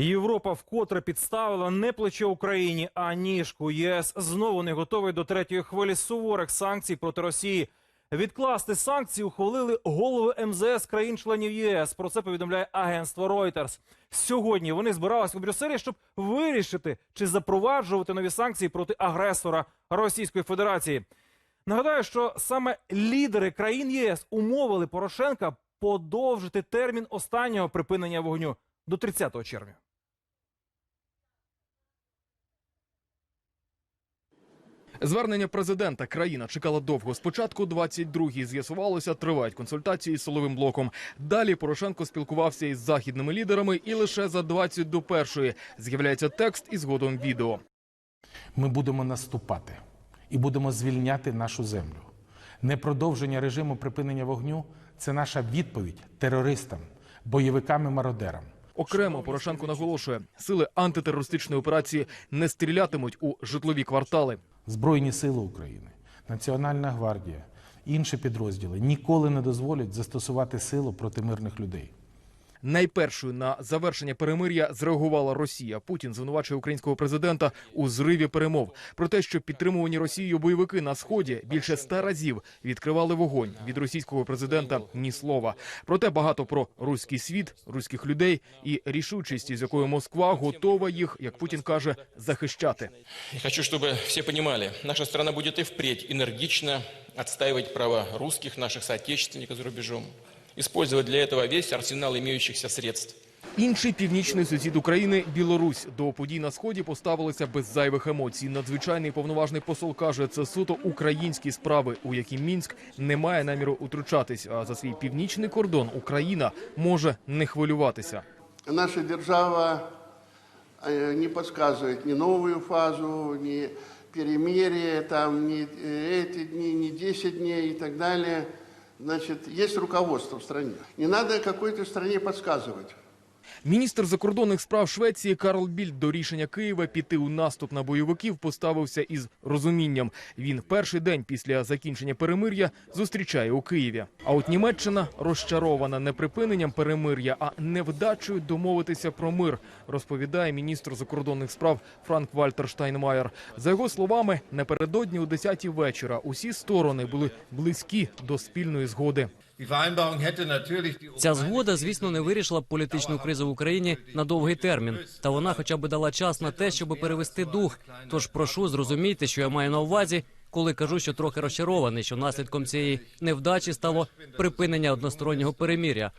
Європа вкотре підставила не плече Україні, а ніжку. ЄС знову не готовий до третьої хвилі суворих санкцій проти Росії. Відкласти санкції ухвалили голови МЗС країн-членів ЄС. Про це повідомляє агентство Reuters. Сьогодні вони збиралися у Брюсселі, щоб вирішити, чи запроваджувати нові санкції проти агресора Російської Федерації. Нагадаю, що саме лідери країн ЄС умовили Порошенка подовжити термін останнього припинення вогню до 30 червня. Звернення президента країна чекала довго. Спочатку 22-й з'ясувалося, тривають консультації з силовим блоком. Далі Порошенко спілкувався із західними лідерами, і лише за 20 до першої з'являється текст і згодом відео. Ми будемо наступати і будемо звільняти нашу землю. Непродовження режиму припинення вогню це наша відповідь терористам, бойовикам і мародерам. Окремо Порошенко наголошує, сили антитерористичної операції не стрілятимуть у житлові квартали. Збройні сили України, Національна гвардія, інші підрозділи ніколи не дозволять застосувати силу проти мирних людей. Найпершою на завершення перемир'я зреагувала Росія. Путін звинувачує українського президента у зриві перемов про те, що підтримувані Росією бойовики на сході більше ста разів відкривали вогонь від російського президента. Ні слова. Проте багато про руський світ, руських людей і рішучість, з якою Москва готова їх, як Путін каже, захищати. Я хочу, чтобы все понимали, наша страна будет и впредь энергично отстаивать права русских, наших соотечественников за рубежом, использовать для этого весь арсенал имеющихся средств. Інший північний сусід України Білорусь до подій на сході поставилися без зайвих емоцій. Надзвичайний повноважний посол каже, це суто українські справи, у які мінськ не має наміру утручатись. А за свій північний кордон Україна може не хвилюватися. Наша держава э, не подсказывает ни новую фазу, ни перемирие, там, ни э, эти дни, ни 10 дней и так далее. Значит, есть руководство в стране. Не надо какой-то стране подсказывать. Міністр закордонних справ Швеції Карл Більд до рішення Києва піти у наступ на бойовиків поставився із розумінням. Він перший день після закінчення перемир'я зустрічає у Києві. А от Німеччина розчарована не припиненням перемир'я, а невдачею домовитися про мир, розповідає міністр закордонних справ Франк Вальтер Штайнмаєр. За його словами, напередодні о 10 вечора усі сторони були близькі до спільної згоди. Ця згода, звісно, не вирішила б політичну кризу в Україні на довгий термін, та вона хоча б дала час на те, щоб перевести дух. Тож прошу зрозумійте, що я маю на увазі, коли кажу, що трохи розчарований, що наслідком цієї невдачі стало припинення одностороннього переміря.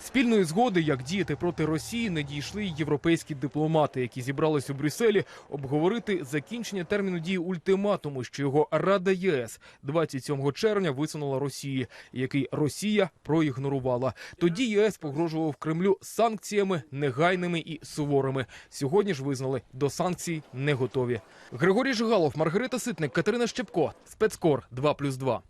Спільної згоди, як діяти проти Росії, не дійшли й європейські дипломати, які зібрались у Брюсселі обговорити закінчення терміну дії ультиматуму, що його Рада ЄС 27 червня висунула Росії, який Росія проігнорувала. Тоді ЄС погрожував Кремлю санкціями негайними і суворими. Сьогодні ж визнали до санкцій не готові. Григорій Жигалов, Маргарита Ситник, Катерина Щепко, спецкор 2+,2.